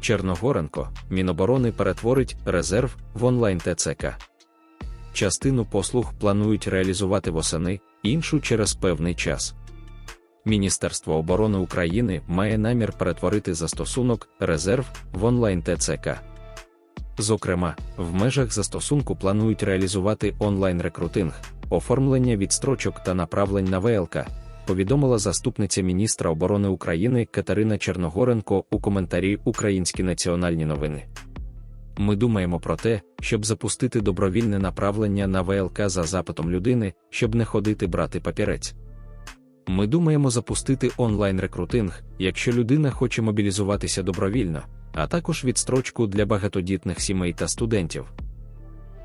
Черногоренко, Міноборони перетворить резерв в онлайн ТЦК. Частину послуг планують реалізувати восени, іншу через певний час. Міністерство оборони України має намір перетворити застосунок резерв в онлайн ТЦК. Зокрема, в межах застосунку планують реалізувати онлайн-рекрутинг, оформлення відстрочок та направлень на ВЛК, повідомила заступниця міністра оборони України Катерина Черногоренко у коментарі Українські національні новини. Ми думаємо про те, щоб запустити добровільне направлення на ВЛК за запитом людини, щоб не ходити брати папірець. Ми думаємо запустити онлайн-рекрутинг, якщо людина хоче мобілізуватися добровільно, а також відстрочку для багатодітних сімей та студентів.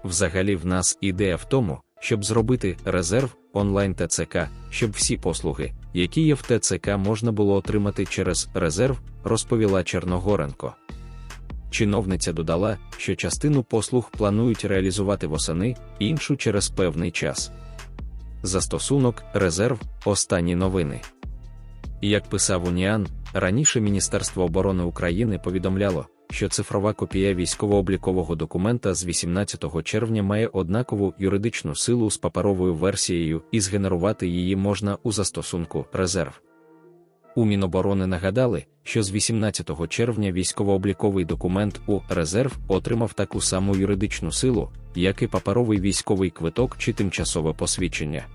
Взагалі, в нас ідея в тому, щоб зробити резерв онлайн ТЦК, щоб всі послуги, які є в ТЦК, можна було отримати через резерв, розповіла Черногоренко. Чиновниця додала, що частину послуг планують реалізувати восени, іншу через певний час. Застосунок резерв останні новини. Як писав Уніан, раніше Міністерство оборони України повідомляло, що цифрова копія військово-облікового документа з 18 червня має однакову юридичну силу з паперовою версією, і згенерувати її можна у застосунку резерв. У Міноборони нагадали, що з 18 червня військово-обліковий документ у резерв отримав таку саму юридичну силу, як і паперовий військовий квиток чи тимчасове посвідчення.